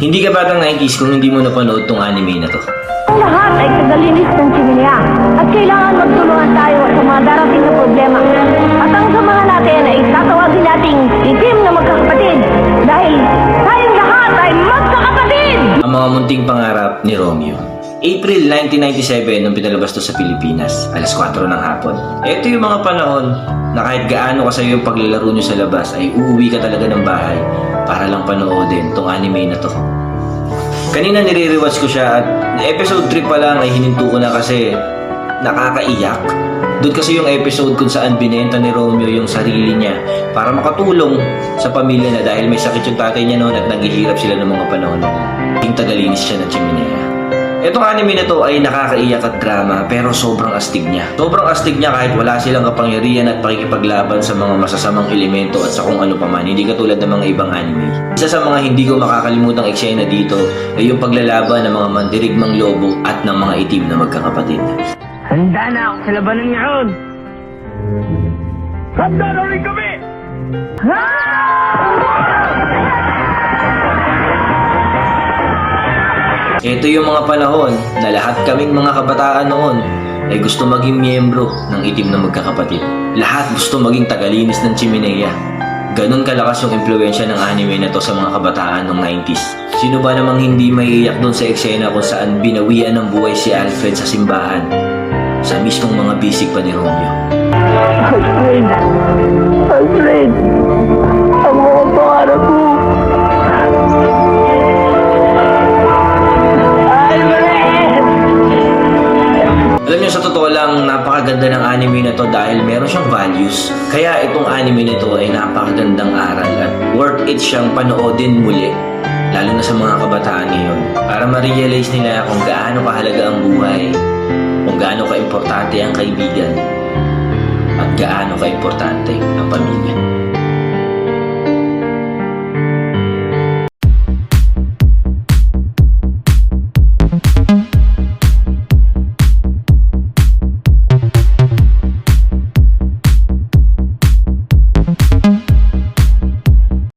Hindi ka batang 90s kung hindi mo napanood tong anime na to. Ang lahat ay kagalinis ng chimenea at kailangan magtulungan tayo sa mga darating na problema. At ang samahan natin ay tatawagin nating itim na magkakapatid dahil tayong lahat ay magkakapatid! Ang mga munting pangarap ni Romeo. April 1997 nung pinalabas to sa Pilipinas, alas 4 ng hapon. Ito yung mga panahon na kahit gaano kasayo yung paglalaro nyo sa labas ay uuwi ka talaga ng bahay para lang panoodin tong anime na to. Kanina nire-rewatch ko siya at episode 3 pa lang ay hininto ko na kasi nakakaiyak. Doon kasi yung episode kung saan binenta ni Romeo yung sarili niya para makatulong sa pamilya na dahil may sakit yung tatay niya noon at naghihirap sila ng mga panahon. Yung tagalinis siya ng chimenea. Itong anime na to ay nakakaiyak at drama pero sobrang astig niya. Sobrang astig niya kahit wala silang kapangyarihan at pakikipaglaban sa mga masasamang elemento at sa kung ano pa man. Hindi katulad ng mga ibang anime. Isa sa mga hindi ko makakalimutang eksena dito ay yung paglalaban ng mga mandirigmang lobo at ng mga itim na magkakapatid. Handa na ako sa labanan ngayon! Handa na rin kami! Ito yung mga panahon na lahat kaming mga kabataan noon ay gusto maging miyembro ng itim na magkakapatid. Lahat gusto maging tagalinis ng chimenea. Ganon kalakas yung impluensya ng anime na to sa mga kabataan ng 90s. Sino ba namang hindi maiiyak doon sa eksena kung saan binawian ng buhay si Alfred sa simbahan sa mismong mga bisig pa ni Romeo. Alfred! Alfred! Totoo lang, napakaganda ng anime na to dahil meron siyang values. Kaya itong anime nito ay napakagandang aral at worth it siyang panoodin muli. Lalo na sa mga kabataan ngayon. Para ma-realize nila kung gaano kahalaga ang buhay, kung gaano ka-importante ang kaibigan, at gaano ka-importante ang pamilya.